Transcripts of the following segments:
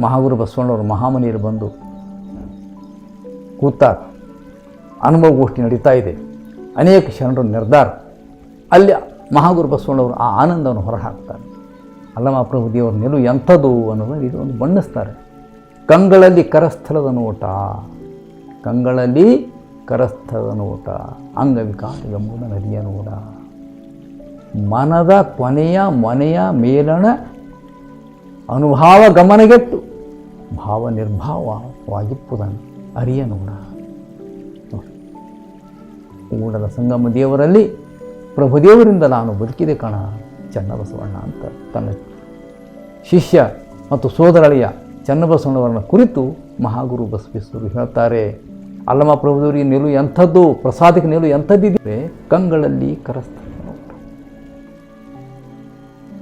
ಮಹಾಗುರು ಬಸವಣ್ಣವರು ಮಹಾಮನಿಯರು ಬಂದು ಕೂತಾರ. ಅನುಭವಗೋಷ್ಠಿ ನಡೀತಾ ಇದೆ. ಅನೇಕ ಶರಣರು ನಿರ್ಧಾರ. ಅಲ್ಲಿ ಮಹಾಗುರು ಬಸವಣ್ಣವರು ಆ ಆನಂದವನ್ನು ಹೊರಹಾಕ್ತಾರೆ. ಅಲ್ಲಮ ಪ್ರಭು ದೇವರ ನಿಲುವು ಎಂಥದ್ದು ಅನ್ನೋದನ್ನು ಇದು ಒಂದು ಬಣ್ಣಿಸ್ತಾರೆ. ಕಂಗಳಲ್ಲಿ ಕರಸ್ಥಳದ ನೋಟ. ಕಂಗಳಲ್ಲಿ ಕರಸ್ಥಳದ ನೋಟ. ಅಂಗವಿಕಾರ ಮೂಲ ನದಿಯ ನೋಟ ಮನದ ಕೊನೆಯ ಮನೆಯ ಮೇಲಣ ಅನುಭಾವ ಗಮನಗೆಟ್ಟು ಭಾವ ನಿರ್ಭಾವವಾಗಿಪ್ಪುದನ್ನು ಅರಿಯ ನೋಡ. ಸಂಗಮ ದೇವರಲ್ಲಿ ಪ್ರಭುದೇವರಿಂದ ನಾನು ಬದುಕಿದೆ ಕಣ, ಚನ್ನಬಸವಣ್ಣ ಅಂತ ತನ್ನ ಶಿಷ್ಯ ಮತ್ತು ಸೋದರಳಿಯ ಚನ್ನಬಸವಣ್ಣವರನ್ನ ಕುರಿತು ಮಹಾಗುರು ಬಸವೇಶ್ವರು ಹೇಳ್ತಾರೆ ಅಲ್ಲಮ ಪ್ರಭುದೇವರಿಗೆ ನಿಲು ಎಂಥದ್ದು, ಪ್ರಸಾದಕ್ಕೆ ನಿಲು ಎಂಥದ್ದಿದೆ? ಕಂಗಳಲ್ಲಿ ಕರಸ್ತ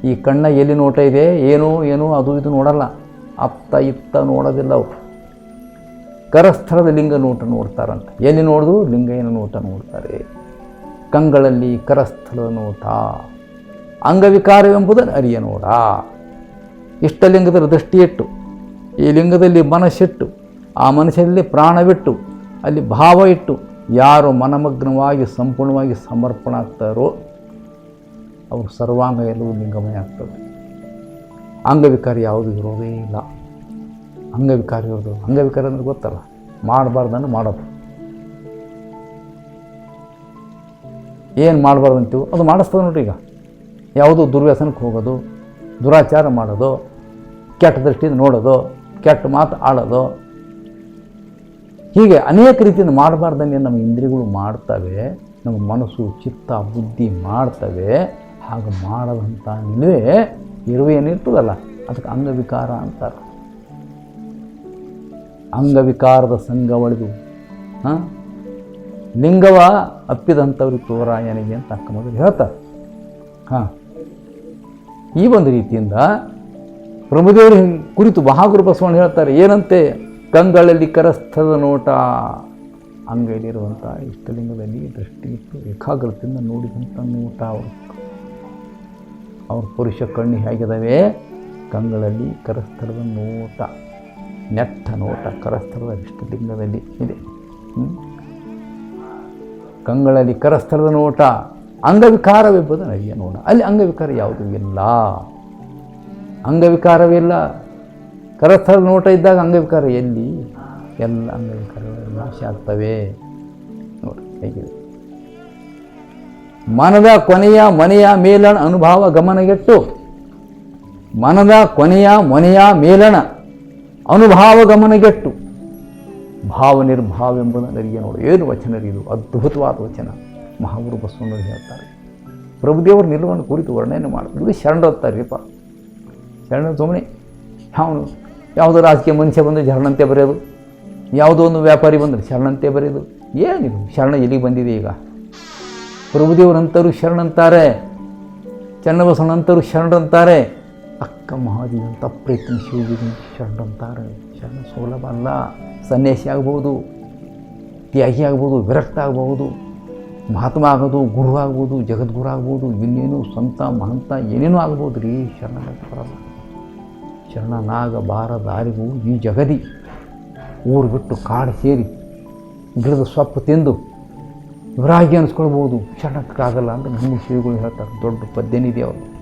ಈ ಕಣ್ಣ ಎಲ್ಲಿ ನೋಟ ಇದೆ? ಏನೋ ಏನೋ, ಅದು ಇದು ನೋಡಲ್ಲ. ಅತ್ತ ಇತ್ತ ಅವರು ಕರಸ್ಥಳದ ಲಿಂಗ ನೋಟ ನೋಡ್ತಾರಂತ. ಎಲ್ಲಿ ನೋಡಿದ್ರು ಲಿಂಗಯ್ಯನ ನೋಟ ನೋಡ್ತಾರೆ. ಕಂಗಳಲ್ಲಿ ಕರಸ್ಥಳದ ನೋಟ. ಅಂಗವಿಕಾರವೆಂಬುದನ್ನು ಅರಿಯ ನೋಡ. ಇಷ್ಟಲಿಂಗದ ದೃಷ್ಟಿಯಿಟ್ಟು, ಈ ಲಿಂಗದಲ್ಲಿ ಮನಸ್ಸಿಟ್ಟು, ಆ ಮನಸ್ಸಿನಲ್ಲಿ ಪ್ರಾಣವಿಟ್ಟು, ಅಲ್ಲಿ ಭಾವ ಇಟ್ಟು, ಯಾರು ಮನಮಗ್ನವಾಗಿ ಸಂಪೂರ್ಣವಾಗಿ ಸಮರ್ಪಣ ಆಗ್ತಾರೋ ಅವರು ಸರ್ವಾಂಗ ಎಲ್ಲವೂ ಲಿಂಗಮಯ ಆಗ್ತದೆ ಅಂಗವಿಕಾರ ಯಾವುದು ಇರೋದೇ ಇಲ್ಲ. ಅಂಗವಿಕಾರ ಇರೋದು ಅಂಗವಿಕಾರ ಅಂದ್ರೆ ಗೊತ್ತಲ್ಲ? ಮಾಡಬಾರ್ದನ್ನು ಮಾಡೋದು. ಏನು ಮಾಡಬಾರ್ದು ಅಂತೀವಿ ಅದು ಮಾಡಿಸ್ತದೆ ನೋಡ್ರಿ ಈಗ. ಯಾವುದೋ ದುರ್ವ್ಯಸನಕ್ಕೆ ಹೋಗೋದು, ದುರಾಚಾರ ಮಾಡೋದು, ಕೆಟ್ಟ ದೃಷ್ಟಿಯಿಂದ ನೋಡೋದು, ಕೆಟ್ಟ ಮಾತು ಆಡೋದು. ಹೀಗೆ ಅನೇಕ ರೀತಿಯಿಂದ ಮಾಡಬಾರ್ದನ್ನೇ ನಮ್ಮ ಇಂದ್ರಿಯಗಳು ಮಾಡ್ತವೆ, ನಮ್ಮ ಮನಸ್ಸು, ಚಿತ್ತ, ಬುದ್ಧಿ ಮಾಡ್ತವೆ. ಹಾಗೆ ಮಾಡದಂತ ಇರುವೆ ಏನಿರ್ತದಲ್ಲ ಅದಕ್ಕೆ ಅಂಗವಿಕಾರ ಅಂತಾರೆ. ಅಂಗವಿಕಾರದ ಸಂಘ ಒಳೆದು ಹಾಂ? ಲಿಂಗವ ಅಪ್ಪಿದಂಥವ್ರಿಗೆ ತೋರಾಯನಿಗೆ ಅಂತ ಅಕ್ಕ ಮಗಳು ಹೇಳ್ತಾರೆ. ಹಾಂ. ಈ ಒಂದು ರೀತಿಯಿಂದ ಪ್ರಭುದೇವರ ಕುರಿತು ಮಹಾಗುರು ಬಸವಣ್ಣ ಹೇಳ್ತಾರೆ, ಏನಂತೆ? ಕಂಗಳಲ್ಲಿ ಕರಸ್ಥದ ನೋಟ. ಅಂಗೈಲಿರುವಂಥ ಇಷ್ಟಲಿಂಗದಲ್ಲಿ ದೃಷ್ಟಿ ಇಟ್ಟು ಏಕಾಗ್ರತೆಯಿಂದ ನೋಡಿದಂಥ ನೋಟ ಅವರು. ಅವ್ರ ಪುರುಷ ಕಣ್ಣು ಹೇಗಿದ್ದಾವೆ ಕಂಗಳಲ್ಲಿ ಕರಸ್ಥಳದ ನೋಟ ನೆತ್ತ ನೋಟ ಕರಸ್ಥಳದ ಲಿಂಗದಲ್ಲಿ ಇದೆ? ಕಂಗಳಲ್ಲಿ ಕರಸ್ಥಳದ ನೋಟ, ಅಂಗವಿಕಾರವೆಂಬುದು ನರಿಯ ನೋಡ ಅಲ್ಲಿ ಅಂಗವಿಕಾರ ಯಾವುದೂ ಇಲ್ಲ. ಅಂಗವಿಕಾರವಿಲ್ಲ. ಕರಸ್ಥಳದ ನೋಟ ಇದ್ದಾಗ ಅಂಗವಿಕಾರ ಎಲ್ಲಿ? ಎಲ್ಲ ಅಂಗವಿಕಾರಗಳು ನಾಶ ಆಗ್ತವೆ. ನೋಡಿ, ಹೇಗಿದೆ. ಮನದ ಕೊನೆಯ ಮನೆಯ ಮೇಲಣ ಅನುಭವ ಗಮನಗೆಟ್ಟು. ಮನದ ಕೊನೆಯ ಮನೆಯ ಮೇಲಣ ಅನುಭಾವ ಗಮನಗೆಟ್ಟು. ಭಾವ ನಿರ್ಭಾವ ಎಂಬುದನ್ನು ಅರಿಯ ನೋಡು. ಏನು ವಚನ ಇದು? ಅದ್ಭುತವಾದ ವಚನ. ಮಹಾಗುರು ಬಸವಣ್ಣರು ಹೇಳ್ತಾರೆ. ಪ್ರಭುದೇವರ ನಿಲುವನ್ನು ಕುರಿತು ವರ್ಣನೆ ಮಾಡ್ತಾರೆ. ಇದು ಶರಣರತ್ತಾರ್ರಿಪ್ಪ ಶರಣ ಸುಮ್ಮನೆ ಅವನು ಯಾವುದೋ ರಾಜಕೀಯ ಮನುಷ್ಯ ಬಂದರೆ ಶರಣಂತೆ ಬರೆಯೋದು? ಯಾವುದೋ ಒಂದು ವ್ಯಾಪಾರಿ ಬಂದರೆ ಶರಣಂತೆ ಬರೆಯೋದು? ಏನಿದು? ಶರಣ ಎಲ್ಲಿಗೆ ಬಂದಿದೆ ಈಗ? ಪ್ರಭುದೇವರಂತರು ಶರಣಂತಾರೆ, ಚನ್ನಬಸವಣ್ಣಂತರು ಶರಣರಂತಾರೆ ಅಕ್ಕ ಮಹಾದೇವಂತ ಪ್ರಯತ್ನ ಶಿವಜಿ ಶರಣಂತಾರೆ. ಶರಣ ಸುಲಭ ಅಲ್ಲ ಸನ್ಯಾಸಿ ಆಗ್ಬೋದು, ತ್ಯಾಗಿ ಆಗ್ಬೋದು, ವಿರಕ್ತ ಆಗಬಹುದು ಮಹಾತ್ಮ ಆಗೋದು, ಗುರು ಆಗ್ಬೋದು ಜಗದ್ಗುರು ಆಗ್ಬೋದು ಇನ್ನೇನು ಸಂತ, ಮಹಂತ, ಏನೇನೂ ಆಗ್ಬೋದು ರೀ ಶರಣ ಶರಣನಾಗ ಬಾರ ದಾರಿಗೂ ಈ ಜಗದಿ ಊರು ಬಿಟ್ಟು ಕಾಡು ಸೇರಿ ಗಿಡದ ಸೊಪ್ಪು ತಿಂದು ವಿರಾಗಿ ಅನಿಸ್ಕೊಳ್ಬೋದು. ಶರಣಕ್ಕಾಗಲ್ಲ ಅಂತ ನಮ್ಮ ಶ್ರೀಗಳು ಹೇಳ್ತಾರೆ. ದೊಡ್ಡ ಪದ್ಯನಿದೆ ಅವರು.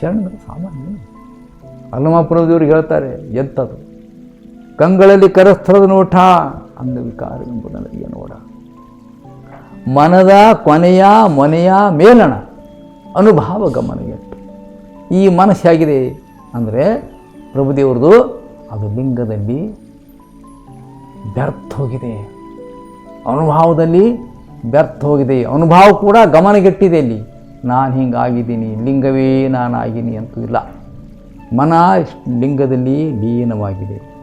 ಶರಣರು ಸಾಮಾನ್ಯ. ದೇವ್ರಿಗೆ ಹೇಳ್ತಾರೆ ಎಂಥದ್ದು ಕಂಗಳಲ್ಲಿ ಕರಸ್ಥಳದ ನೋಟ ಅಂಗವಿಕಾರ ಎಂಬುದನ್ನು ನೋಡ. ಮನದ ಕೊನೆಯ ಮೊನೆಯ ಮೇಲಣ, ಅನುಭಾವ ಗಮನಗೆಟ್ಟು ಈ ಮನಸ್ಸು ಹೇಗಿದೆ ಅಂದರೆ, ಪ್ರಭುದೇವ್ರದು ಅದು ಲಿಂಗದಲ್ಲಿ ವ್ಯರ್ಥ ಹೋಗಿದೆ. ಅನುಭವದಲ್ಲಿ ವ್ಯರ್ಥ ಹೋಗಿದೆ. ಅನುಭವ ಕೂಡ ಗಮನಗೆಟ್ಟಿದೆ ಇಲ್ಲಿ. ನಾನು ಹಿಂಗಾಗಿದ್ದೀನಿ, ಲಿಂಗವೇ ನಾನಾಗಿನಿ ಅಂತೂ ಇಲ್ಲ. ಮನ ಲಿಂಗದಲ್ಲಿ ಲೀನವಾಗಿದೆ.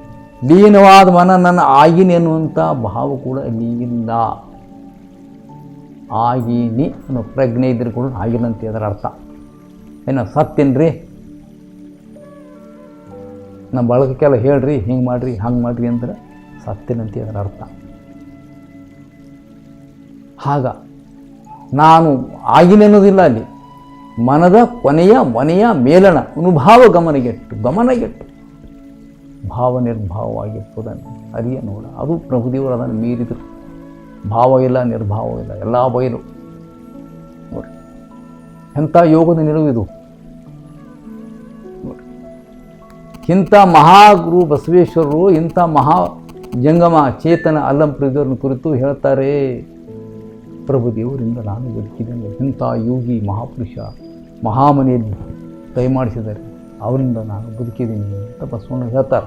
ಲೀನವಾದ ಮನ ನನ್ನ ಆಗಿನಿ ಅನ್ನುವಂಥ ಭಾವ ಕೂಡ ಅಲ್ಲಿ ಇಲ್ಲ. ಆಗಿನಿ ಅನ್ನೋ ಪ್ರಜ್ಞೆ ಇದ್ರೆ ಕೂಡ ಆಗಿಲ್ಲಂತೆ ಅದರ ಅರ್ಥ. ಏನೋ ಸತ್ತೇನ್ರಿ ನಮ್ಮ ಬಳಗಕ್ಕೆಲ್ಲ ಹೇಳ್ರಿ, ಹಿಂಗೆ ಮಾಡಿರಿ, ಹಂಗೆ ಮಾಡಿರಿ ಅಂದ್ರೆ ಸತ್ತೇನಂತೆ ಅದರ ಅರ್ಥ. ಆಗ ನಾನು ಆಗಿನೆನ್ನುವುದಿಲ್ಲ ಅಲ್ಲಿ. ಮನದ ಕೊನೆಯ ಮನೆಯ ಮೇಲಣ, ಅನುಭಾವ ಗಮನಗೆಟ್ಟು ಗಮನಗೆಟ್ಟು. ಭಾವ ನಿರ್ಭಾವವಾಗಿರ್ತದನ್ನು ಅರಿಯ ನೋಡ. ಅದು ಪ್ರಭುದೇವರು ಅದನ್ನು ಮೀರಿದರು. ಭಾವ ಇಲ್ಲ, ನಿರ್ಭಾವ ಇಲ್ಲ, ಎಲ್ಲ ಬಯಲು. ನೋಡಿ. ಎಂಥ ಯೋಗದ ನಿಲುವಿದು. ಇಂಥ ಮಹಾಗುರು ಬಸವೇಶ್ವರರು, ಇಂಥ ಮಹಾ ಜಂಗಮ ಚೇತನ ಅಲ್ಲಂಪ್ರಿದವ್ರನ್ನ ಕುರಿತು ಹೇಳ್ತಾರೆ. ಪ್ರಭುದೇವರಿಂದ ನಾನು ಬದುಕಿದ್ದೇನೆ ಇಂಥ ಯೋಗಿ ಮಹಾಪುರುಷ ಮಹಾಮನೆಯಲ್ಲಿ ದಯಮಾಡಿಸಿದ್ದಾರೆ ಅವರಿಂದ ನಾನು ಬದುಕಿದ್ದೀನಿ ಅಂತ ಬಸವಣ್ಣ ಹೇಳ್ತಾರೆ.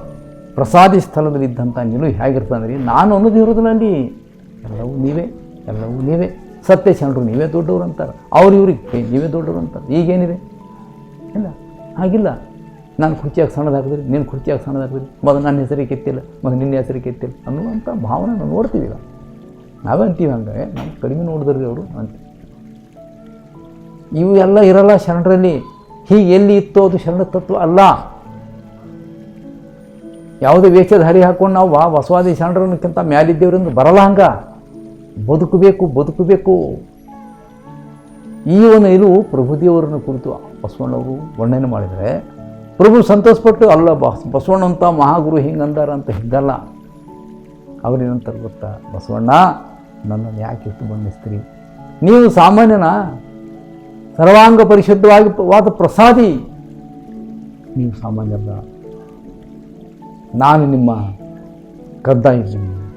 ಪ್ರಸಾದಿ ಸ್ಥಳದಲ್ಲಿದ್ದಂಥ ನಿಲುವು ಹೇಗಿರ್ತಂದ್ರೆ ನಾನು ಅನ್ನೋದು ಇರೋದಿಲ್ಲ ಎಲ್ಲವೂ ನೀವೇ ಎಲ್ಲವೂ ನೀವೇ. ಸತ್ಯ ಶರಣರು ನೀವೇ ದೊಡ್ಡವರು ಅಂತಾರೆ. ಅವ್ರು ಇವ್ರಿಗೆ "ಏ, ನೀವೇ ದೊಡ್ಡವರು ಅಂತಾರೆ. ಈಗೇನಿದೆ? ಇಲ್ಲ ಹಾಗಿಲ್ಲ. ನಾನು ಕುರ್ಚಿಯಾಗಿ ಸಣ್ಣದಾಕಿದ್ರಿ ನೀನು ಕುರ್ಚಿಯಾಗಿ ಸಣ್ಣದಾಕಿದ್ರಿ ಮೊದಲು ನನ್ನ ಹೆಸರಿಗೆ ಕೆತ್ತಿಲ್ಲ ಮೊದಲು ನಿನ್ನ ಹೆಸರಿಗೆ ಕೆತ್ತಿಲ್ಲ ಅನ್ನುವಂಥ ಭಾವನೆ ನಾವು ನೋಡ್ತೀವಿ ಈಗ ನಾವೇ ಅಂತೀವಿ ಹಂಗೆ ನಮ್ಮ ಕಡಿಮೆ ನೋಡಿದ್ರಿ ಅವರು ಅಂತ. ಇವು ಎಲ್ಲ ಇರಲ್ಲ ಶರಣರಲ್ಲಿ. ಹೀಗೆ ಎಲ್ಲಿ ಇತ್ತು ಅದು ಶರಣ ತತ್ವ ಅಲ್ಲ. ಯಾವುದೇ ಹರಿ ಹಾಕೊಂಡು ನಾವು ವಾ ಬಸವಾದಿ ಶರಣರನ್ನಕ್ಕಿಂತ ಮ್ಯಾಲಿದ್ದೇವ್ರಿಂದ ಬರಲ್ಲ ಹಂಗೆ. ಬದುಕಬೇಕು ಬದುಕಬೇಕು. ಈ ಒಂದು ಇದು ಪ್ರಭುದೇವರನ್ನು ಕುರಿತು ಬಸವಣ್ಣವರು ವರ್ಣನೆ ಮಾಡಿದರೆ, ಪ್ರಭು ಸಂತೋಷಪಟ್ಟು, ಅಲ್ಲ, ಬಸ್ ಬಸವಣ್ಣಂಥ ಮಹಾಗುರು ಹಿಂಗಂದಾರ ಅಂತ ಹಿಂಗಲ್ಲ ಅವ್ರೇನಂತಾರೆ ಗೊತ್ತಾ? ಬಸವಣ್ಣ ನನ್ನನ್ನು ಯಾಕೆ ಇಷ್ಟು ಬಣ್ಣಿಸ್ತೀರಿ ನೀವು ಸಾಮಾನ್ಯನ ಸರ್ವಾಂಗ ಪರಿಶುದ್ಧವಾಗಿ ವಾದ ಪ್ರಸಾದಿ. ನೀವು ಸಾಮಾನ್ಯಲ್ಲ ನಾನು ನಿಮ್ಮ ಕದ್ದ ಇದ್ದೀನಿ.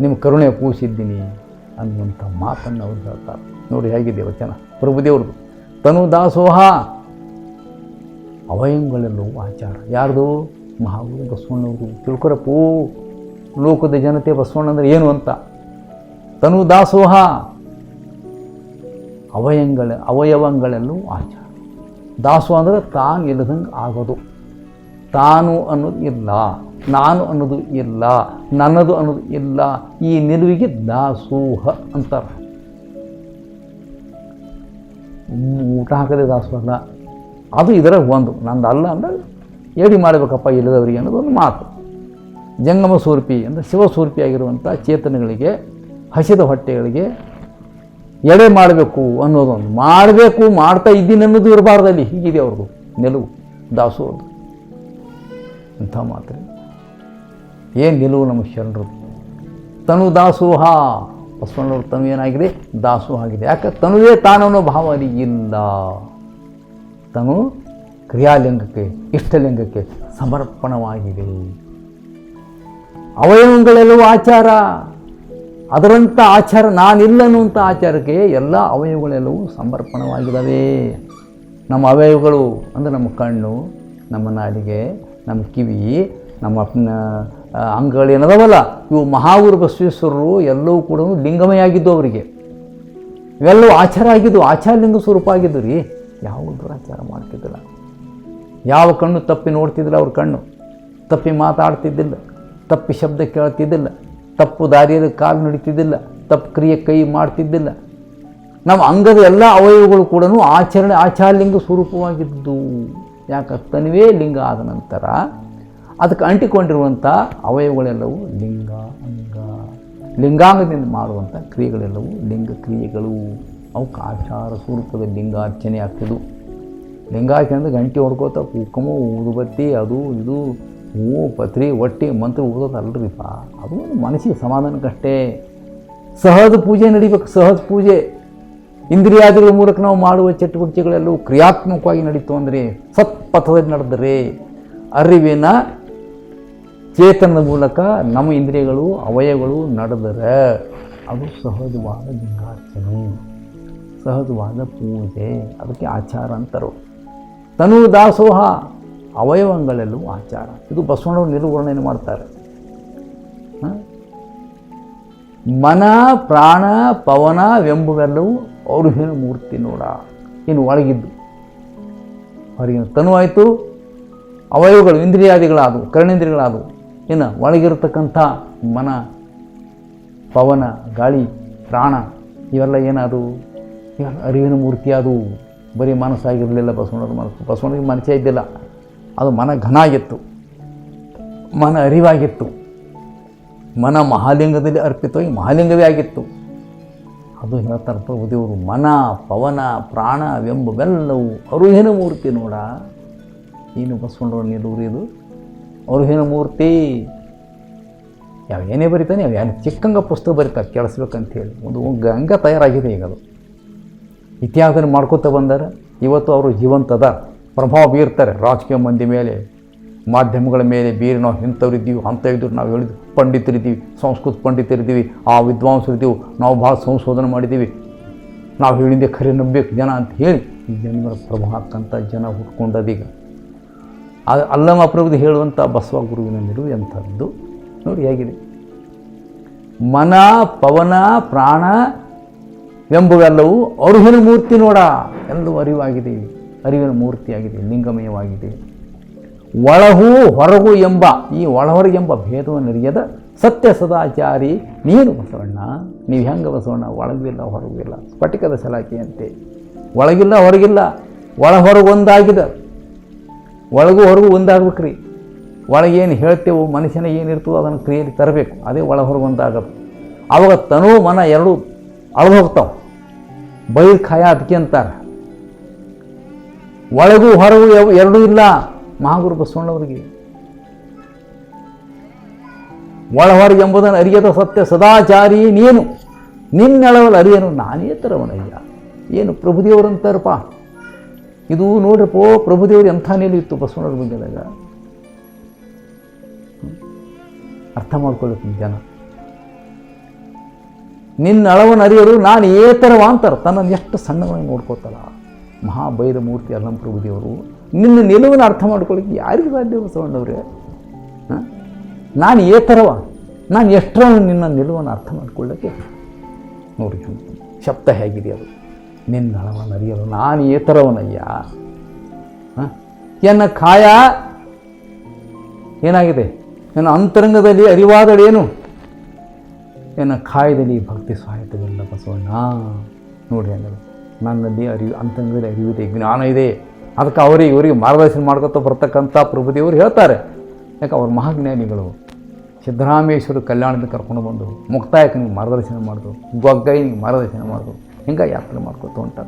ನಿಮ್ಮ ಕರುಣೆ ಪೂಸಿದ್ದೀನಿ ಅನ್ನುವಂಥ ಮಾತನ್ನು ಅವ್ರು ಹೇಳ್ತಾರೆ. ನೋಡಿ ಹೇಗಿದೆ ವಚನ. ಪ್ರಭುದೇವ್ರದ್ದು ತನು ದಾಸೋಹ. ಅವಯಂಗಳೆಲ್ಲವೂ ಆಚಾರ. ಯಾರ್ದು? ಮಹಾಗುರು ಬಸವಣ್ಣವರು. ತಿಳ್ಕೊರಪ್ಪು. ಲೋಕದ ಜನತೆ ಬಸವಣ್ಣ ಅಂದರೆ ಏನು ಅಂತ? ತನು ದಾಸೋಹ ಅವಯಂಗಳ ಅವಯವಗಳೆಲ್ಲವೂ ಆಚಾರ. ದಾಸೋಹ ಅಂದರೆ ತಾನು ಇಲ್ಲದಂಗೆ ಆಗೋದು. ತಾನು ಅನ್ನೋದು ಇಲ್ಲ, ನಾನು ಅನ್ನೋದು ಇಲ್ಲ, ನನ್ನದು ಅನ್ನೋದು ಇಲ್ಲ, ಈ ನಿಲುವಿಗೆ ದಾಸೋಹ ಅಂತಾರೆ. ಊಟ ಹಾಕದೆ ದಾಸೋಹ ಅದು ಇದರ ಒಂದು, ನಂದು ಅಲ್ಲ ಅಂದ್ರೆ ಏಡಿ ಮಾಡಬೇಕಪ್ಪ ಇಲ್ಲದವರಿಗೆ ಅನ್ನೋದು ಒಂದು ಮಾತು. ಜಂಗಮ ಸೂರ್ಪಿ ಅಂದರೆ ಶಿವಸೂರ್ಪಿಯಾಗಿರುವಂಥ ಚೇತನಗಳಿಗೆ ಹಸಿದ ಹೊಟ್ಟೆಗಳಿಗೆ ಎಡೆ ಮಾಡಬೇಕು ಅನ್ನೋದೊಂದು. ಮಾಡಬೇಕು, ಮಾಡ್ತಾ ಇದ್ದೀನಿ ಅನ್ನೋದು ಇರಬಾರ್ದಲ್ಲಿ ಹೀಗಿದೆ ಅವ್ರದ್ದು ನಿಲುವು ದಾಸೋದು ಇಂಥ ಮಾತ್ರೆ. ಏನು ನಿಲುವು ನಮ್ಮ ಶರಣರು? ತನು ದಾಸೋಹ. ಬಸವಣ್ಣವ್ರ ತನು ಏನಾಗಿದೆ? ದಾಸೋಹ ಆಗಿದೆ. ಯಾಕೆ? ತನುವೇ ತಾನನ್ನೋ ಭಾವ ಅಲ್ಲಿ ಇಲ್ಲ. ತನು ಕ್ರಿಯಾಲಿಂಗಕ್ಕೆ, ಇಷ್ಟಲಿಂಗಕ್ಕೆ ಸಮರ್ಪಣವಾಗಿದೆ. ಅವಯವಗಳೆಲ್ಲವೂ ಆಚಾರ. ಅದರಂಥ ಆಚಾರ ನಾನಿಲ್ಲ ಅನ್ನುವಂಥ ಆಚಾರಕ್ಕೆ ಎಲ್ಲ ಅವಯವಗಳೆಲ್ಲವೂ ಸಮರ್ಪಣವಾಗಿದ್ದಾವೆ ನಮ್ಮ ಅವಯವಗಳು ಅಂದರೆ ನಮ್ಮ ಕಣ್ಣು ನಮ್ಮ ನಾಲಿಗೆ ನಮ್ಮ ಕಿವಿ ನಮ್ಮ ಆ, ಅಂಗಗಳು ಏನದವಲ್ಲ? ಇವು ಮಹಾವೀರ ಬಸವೇಶ್ವರರು ಎಲ್ಲವೂ ಕೂಡ ಲಿಂಗಮಯ ಆಗಿದ್ದು ಅವರಿಗೆ. ಇವೆಲ್ಲವೂ ಆಚಾರ ಆಗಿದ್ದು ಆಚಾರಲಿಂಗ ಸ್ವರೂಪ ಆಗಿದ್ದು ರೀ. ಯಾವ ದುರಾಚಾರ ಮಾಡ್ತಿದ್ದಿಲ್ಲ. ಯಾವ ಕಣ್ಣು ತಪ್ಪಿ ನೋಡ್ತಿದ್ದಿಲ್ಲ ಅವ್ರ ಕಣ್ಣು. ತಪ್ಪಿ ಮಾತಾಡ್ತಿದ್ದಿಲ್ಲ. ತಪ್ಪಿ ಶಬ್ದ ಕೇಳ್ತಿದ್ದಿಲ್ಲ. ತಪ್ಪು ದಾರಿಯಲ್ಲಿ ಕಾಲು ನಡೀತಿದ್ದಿಲ್ಲ, ತಪ್ಪು ಕ್ರಿಯೆ ಕೈ ಮಾಡ್ತಿದ್ದಿಲ್ಲ. ನಮ್ಮ ಅಂಗದ ಎಲ್ಲ ಅವಯವಗಳು ಕೂಡ ಆಚರಣೆ ಆಚಾರಲಿಂಗ ಸ್ವರೂಪವಾಗಿದ್ದು. ಯಾಕೆ ತನುವೇ ಲಿಂಗ ಆದ ನಂತರ ಅದಕ್ಕೆ ಅಂಟಿಕೊಂಡಿರುವಂಥ ಅವಯವಗಳೆಲ್ಲವೂ ಲಿಂಗ, ಅಂಗ. ಲಿಂಗಾಂಗದಿಂದ ಮಾಡುವಂಥ ಕ್ರಿಯೆಗಳೆಲ್ಲವೂ ಲಿಂಗ ಕ್ರಿಯೆಗಳು. ಅವಕ್ಕೆ ಆಚಾರ ಸ್ವರೂಪದ ಲಿಂಗಾರ್ಚನೆ ಆಗ್ತಿದ್ವು ಲಿಂಗಾರ್ಚನೆ ಅಂದರೆ ಗಂಟೆ ಹೊಡ್ಕೋತ ಕುಂಕುಮ, ಊದುಬತ್ತಿ, ಅದು ಇದು ಹೂವು ಪತ್ರಿ, ಒಟ್ಟಿ, ಮಂತ್ರ ಓದೋದು ಅದು ಮನಸ್ಸಿಗೆ ಸಮಾಧಾನಕ್ಕಷ್ಟೇ. ಸಹಜ ಪೂಜೆ ನಡಿಬೇಕು, ಸಹಜ ಪೂಜೆ. ಇಂದ್ರಿಯಾದಿಗಳ ಮೂಲಕ ನಾವು ಮಾಡುವ ಚಟುವಟಿಕೆಗಳೆಲ್ಲವೂ ಕ್ರಿಯಾತ್ಮಕವಾಗಿ ನಡೀತು ಅಂದರೆ ಸತ್ಪಥದಲ್ಲಿ ನಡೆದರೆ ಅರಿವಿನ ಚೇತನದ ಮೂಲಕ ನಮ್ಮ ಇಂದ್ರಿಯಗಳು, ಅವಯವಗಳು ನಡೆದರೆ ಅದು ಸಹಜವಾದ ಲಿಂಗಾರ್ಚನೆ, ಸಹಜವಾದ ಪೂಜೆ. ಅದಕ್ಕೆ ಆಚಾರ ಅಂತರು. ತನು ದಾಸೋಹ ಅವಯವಗಳೆಲ್ಲವೂ ಆಚಾರ. ಇದು ಬಸವಣ್ಣವ್ರು ನಿರ್ವಹಣೆಯನ್ನು ಮಾಡ್ತಾರೆ? ಮನ, ಪ್ರಾಣ ಪವನವೆಂಬುವೆಲ್ಲವೂ ಅವರು ಏನು ಮೂರ್ತಿ ನೋಡ. ಇನ್ನು ಒಳಗಿದ್ದು. ಹೊರಗಿನ ತನುವಾಯಿತು. ಅವಯವಗಳು ಇಂದ್ರಿಯಾದಿಗಳಾದವು, ಕರ್ಣೇಂದ್ರಿಯಗಳಾದವು. ಇನ್ನು ಒಳಗಿರತಕ್ಕಂಥ ಮನ, ಪವನ, ಗಾಳಿ, ಪ್ರಾಣ, ಇವೆಲ್ಲ ಏನಾದವು? ಇವೆಲ್ಲ ಅರಿವಿನ ಮೂರ್ತಿಯಾದವು. ಬರೀ ಮನಸ್ಸಾಗಿರಲಿಲ್ಲ ಬಸವಣ್ಣವ್ರ ಮನಸ್ಸು. ಬಸವಣ್ಣಗೆ ಮನಸ್ಸೇ ಇದ್ದಿಲ್ಲ. ಅದು ಮನ ಘನ ಆಗಿತ್ತು ಮನ ಅರಿವಾಗಿತ್ತು. ಮನ ಮಹಾಲಿಂಗದಲ್ಲಿ ಅರ್ಪಿತವಾಗಿ ಮಹಾಲಿಂಗವೇ ಆಗಿತ್ತು. ಅದು ಹೇಳ್ತಾರೆ ಪ್ರಭುದೇವರು, ಮನ, ಪವನ ಪ್ರಾಣವೆಂಬವೆಲ್ಲವೂ ಅರುಹಿನ ಮೂರ್ತಿ ನೋಡ. ಏನು ಬಸವಣ್ಣವ್ರ ನಿಲುವು ಇದು ಅರುಹಿನ ಮೂರ್ತಿ. ಯಾವ ಏನೇ ಬರೀತಾನೆ, ಯಾವ ಏನು ಚಿಕ್ಕಂಗ ಪುಸ್ತಕ ಬರೀತಾರೆ ಕೇಳಿಸ್ಬೇಕಂತ ಹೇಳಿ ಒಂದು ಗಂಗ ತಯಾರಾಗಿದೆ ಈಗ ಅದು. ಇತಿಹಾಸನ ಮಾಡ್ಕೋತ ಬಂದಾರೆ. ಇವತ್ತು ಅವರು ಜೀವಂತದ ಪ್ರಭಾವ ಬೀರ್ತಾರೆ. ರಾಜಕೀಯ ಮಂದಿ ಮೇಲೆ, ಮಾಧ್ಯಮಗಳ ಮೇಲೆ ಬೀರಿ ನಾವು ಇಂಥವ್ರಿದ್ದೀವಿ ಅಂತ ಇದ್ದರು ನಾವು ಹೇಳಿದ್ವಿ ಪಂಡಿತರಿದ್ದೀವಿ ಸಂಸ್ಕೃತ ಪಂಡಿತರಿದ್ದೀವಿ ಆ ವಿದ್ವಾಂಸರಿದ್ದೀವಿ ನಾವು ಭಾಳ ಸಂಶೋಧನೆ ಮಾಡಿದ್ದೀವಿ. ನಾವು ಹೇಳಿದ್ದೆ ಖರೆ ನಂಬಬೇಕು ಜನ ಅಂತ ಹೇಳಿ, ಈ ಜನಗಳ ಪ್ರಭಾವ ಹಾಕಂಥ ಜನ ಹುಟ್ಕೊಂಡದೀಗ. ಅದು ಅಲ್ಲಮ ಪ್ರಭುದು ಹೇಳುವಂಥ ಬಸವ ಗುರುವಿನ ನಿಲುವು ಎಂಥದ್ದು? ನೋಡಿ ಹೇಗಿದೆ. ಮನ, ಪವನ, ಪ್ರಾಣ ಎಂಬುವೆಲ್ಲವೂ ಅರುಹಿನ ಮೂರ್ತಿ ನೋಡ ಎಲ್ಲವೂ ಅರಿವಾಗಿದೆ. ಅರಿವಿನ ಮೂರ್ತಿಯಾಗಿದೆ, ಲಿಂಗಮಯವಾಗಿದೆ. ಒಳಹು ಹೊರಗು ಎಂಬ, ಈ ಒಳಹೊರಗೆಂಬ ಭೇದವನ್ನು ಅರಿಯದ ಸತ್ಯ ಸದಾಚಾರಿ. ನೀನು ಬಸವಣ್ಣ, ನೀವು ಹೆಂಗೆ ಬಸವಣ್ಣ? ಒಳಗಿಲ್ಲ, ಹೊರಗಿಲ್ಲ. ಸ್ಫಟಿಕದ ಸಲಾಖೆಯಂತೆ ಒಳಗಿಲ್ಲ, ಹೊರಗಿಲ್ಲ. ಒಳ ಹೊರಗು ಒಂದಾಗಿದೆ. ಒಳಗೂ ಹೊರಗೂ ಒಂದಾಗ್ಬೇಕ್ರಿ. ಒಳಗೇನು ಹೇಳ್ತೇವೆ, ಮನುಷ್ಯನ ಏನಿರ್ತವೋ ಅದನ್ನು ಕ್ರಿಯೆಯಲ್ಲಿ ತರಬೇಕು. ಅದೇ ಒಳ ಹೊರಗು ಒಂದಾಗದು. ಆವಾಗ ತನು ಮನ ಎರಡೂ ಅಳದು ಬೈರ್ ಖಾಯ ಅದಕ್ಕೆ ಅಂತಾರೆ. ಒಳಗೂ ಹೊರಗೂ ಎರಡೂ ಇಲ್ಲ. ಮಹಾಗುರು ಬಸವಣ್ಣವರಿಗೆ ಒಳ ಹೊರಗೆ ಎಂಬುದನ್ನು ಅರಿಯದ ಸತ್ಯ ಸದಾಚಾರಿ ನೀನು. ನಿನ್ನೆಳವಲ್ಲಿ ಅರಿಯನು ನಾನೇ ತರವನಯ್ಯ. ಏನು ಪ್ರಭುದೇವರಂತಾರಪ್ಪ ಇದು ನೋಡ್ರಪ್ಪ ಪ್ರಭುದೇವರು ಎಂಥ ಇತ್ತು ಬಸವಣ್ಣವ್ರ ಬಗ್ಗೆದಾಗ ಅರ್ಥ ಮಾಡ್ಕೊಳ್ಬೇಕು ಜನ ನಿನ್ನ ಅಳವನ್ನು ಅರಿಯರು ನಾನು ಏತರವ ಅಂತಾರೆ. ತನ್ನನ್ನು ಎಷ್ಟು ಸಣ್ಣವಾಗಿ ನೋಡ್ಕೋತಾರ ಮಹಾಬೈರ ಮೂರ್ತಿ ಅಲ್ಲಂ ಪ್ರಭುದೇವರು ನಿನ್ನ ನಿಲುವನ್ನು ಅರ್ಥ ಮಾಡ್ಕೊಳ್ಳಿಕ್ಕೆ ಯಾರಿಗೆ ಸಾಧ್ಯ ಬಸವಣ್ಣವ್ರೆ ನಾನು ಏತರವ ನಾನು ಎಷ್ಟರ ನಿನ್ನ ನಿಲುವನ್ನು ಅರ್ಥ ಮಾಡ್ಕೊಳ್ಳೋಕ್ಕೆ ನೋಡಿ ಶಬ್ದ ಹೇಗಿದೆ ಅದು. ನಿನ್ನ ಅಳವನ್ನು ಅರಿಯಲು ನಾನು ಏತರವನಯ್ಯ ಎನ್ನ ಕಾಯ ಏನಾಗಿದೆ? ನನ್ನ ಅಂತರಂಗದಲ್ಲಿ ಅರಿವಾದಳೇನು ಎನ್ನ ಕಾಯದಲ್ಲಿ ಭಕ್ತಿ ಸಾಹಿತ್ಯವಿಲ್ಲ ಬಸವಣ್ಣ. ನೋಡಿ ಅಂದರೆ ನನ್ನಲ್ಲಿ ಅರಿವು ಅಂತರಂಗದಲ್ಲಿ ಅರಿವಿದೆ ಜ್ಞಾನ ಇದೆ. ಅದಕ್ಕೆ ಅವರಿಗೆ, ಇವರಿಗೆ ಮಾರ್ಗದರ್ಶನ ಮಾಡ್ಕೊತ ಬರ್ತಕ್ಕಂಥ ಪ್ರಭುದೇವರು ಹೇಳ್ತಾರೆ. ಯಾಕೆ ಅವ್ರ ಮಹಾಜ್ಞಾನಿಗಳು. ಸಿದ್ದರಾಮೇಶ್ವರ ಕಲ್ಯಾಣದಿಂದ ಕರ್ಕೊಂಡು ಬಂದು ಮುಕ್ತಾಯಕನಿಗೆ ಮಾರ್ಗದರ್ಶನ ಮಾಡಿದ್ರು ಗೊಗ್ಗೈನಿಗೆ ಮಾರ್ಗದರ್ಶನ ಮಾಡಿದ್ರು. ಹಿಂಗೆ ಯಾತ್ರೆ ಮಾಡ್ಕೊತ ಹೊಂಟ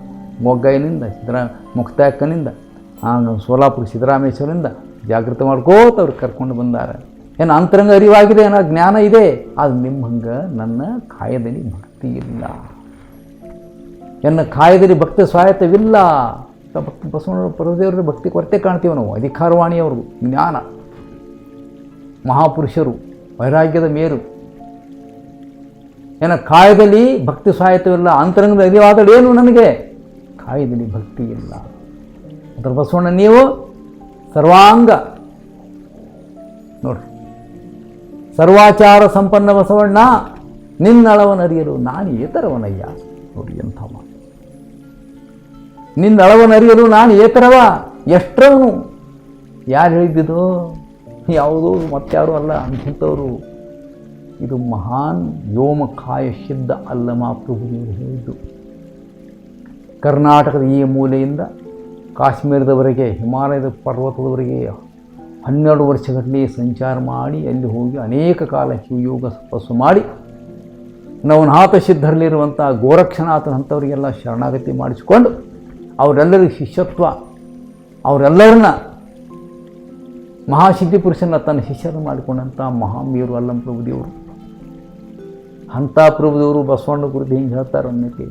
ಮೊಗ್ಗೈನಿಂದ, ಸಿದ್ದರಾ ಮುಕ್ತಾಯಕ್ಕನಿಂದ ಸೋಲಾಪುರ ಸಿದ್ದರಾಮೇಶ್ವರಿಂದ ಜಾಗೃತ ಮಾಡ್ಕೋತ ಅವ್ರು ಕರ್ಕೊಂಡು ಬಂದಾರೆ. ಏನು ಅಂತರಂಗ ಅರಿವಾಗಿದೆ, ಏನೋ ಜ್ಞಾನ ಇದೆ. ಅದು ನಿಮ್ಮ ಹಂಗೆ ನನ್ನ ಕಾಯದಲ್ಲಿ ಭಕ್ತಿ ಇಲ್ಲ. ಎನ್ನ ಕಾಯದಲ್ಲಿ ಭಕ್ತಿ ಸ್ವಾಯತ್ತವಿಲ್ಲ. ಭಕ್ತಿ ಬಸವಣ್ಣ ಪ್ರಭುದೇವರ ಭಕ್ತಿ ಕೊರತೆ ಕಾಣ್ತೀವಿ ನಾವು. ಅಧಿಕಾರವಾಣಿಯವರು, ಜ್ಞಾನ, ಮಹಾಪುರುಷರು, ವೈರಾಗ್ಯದ ಮೇರು. ಏನ ಕಾಯದಲ್ಲಿ ಭಕ್ತಿ ಸ್ವಾಯತ್ತವಿಲ್ಲ. ಅಂತರಂಗದ ಅರಿವಾದಳೇನು ನನಗೆ ಕಾಯದಲ್ಲಿ ಭಕ್ತಿ ಇಲ್ಲ. ಅದರ ಬಸವಣ್ಣ, ನೀವು ಸರ್ವಾಂಗ. ನೋಡ್ರಿ. ಸರ್ವಾಚಾರ ಸಂಪನ್ನ ಬಸವಣ್ಣ, ನಿನ್ನಳವನರಿಯಲು ನಾನು ಏತರವನಯ್ಯ. ನೋಡಿ ಎಂಥ ಮಾತು ನಿನ್ನಳವನರಿಯಲು ನಾನು ಏತರವ ಎಷ್ಟರವನು? ಯಾರು ಹೇಳಿದ್ದಿದು? ಯಾವುದೋ ಮತ್ತಾರು ಅಲ್ಲ ಅಂಥವರು ಇದು ಮಹಾನ್ ವ್ಯೋಮಕಾಯ ಸಿದ್ಧ ಅಲ್ಲ ಪ್ರಭುದೇವರು ಹೇಳಿದ್ದು. ಕರ್ನಾಟಕದ ಈ ಮೂಲೆಯಿಂದ ಕಾಶ್ಮೀರದವರೆಗೆ, ಹಿಮಾಲಯದ ಪರ್ವತದವರೆಗೆ ಹನ್ನೆರಡು ವರ್ಷಗಟ್ಟಲೆ ಸಂಚಾರ ಮಾಡಿ, ಅಲ್ಲಿ ಹೋಗಿ ಅನೇಕ ಕಾಲ ಶಿವಯೋಗ ಸಪಸ್ಸು ಮಾಡಿ ನವನಾಥ ಸಿದ್ಧರಲ್ಲಿರುವಂಥ ಗೋರಕ್ಷನಾಥನಂಥವರಿಗೆಲ್ಲ ಶರಣಾಗತಿ ಮಾಡಿಸಿಕೊಂಡು ಅವರೆಲ್ಲರಿಗೂ ಶಿಷ್ಯತ್ವ, ಅವರೆಲ್ಲರನ್ನ ಮಹಾಸಿದ್ಧಿ ಪುರುಷನ ತನ್ನ ಶಿಷ್ಯರು ಮಾಡಿಕೊಂಡಂಥ ಮಹಾಮೀರು ಅಲ್ಲಂ ಪ್ರಭುದೇವರು. ಅಂಥ ಪ್ರಭುದೇವರು ಬಸವಣ್ಣ ಕುರಿತು ಹಿಂಗೆ ಹೇಳ್ತಾರೆ ಅನ್ನಕ್ಕೆ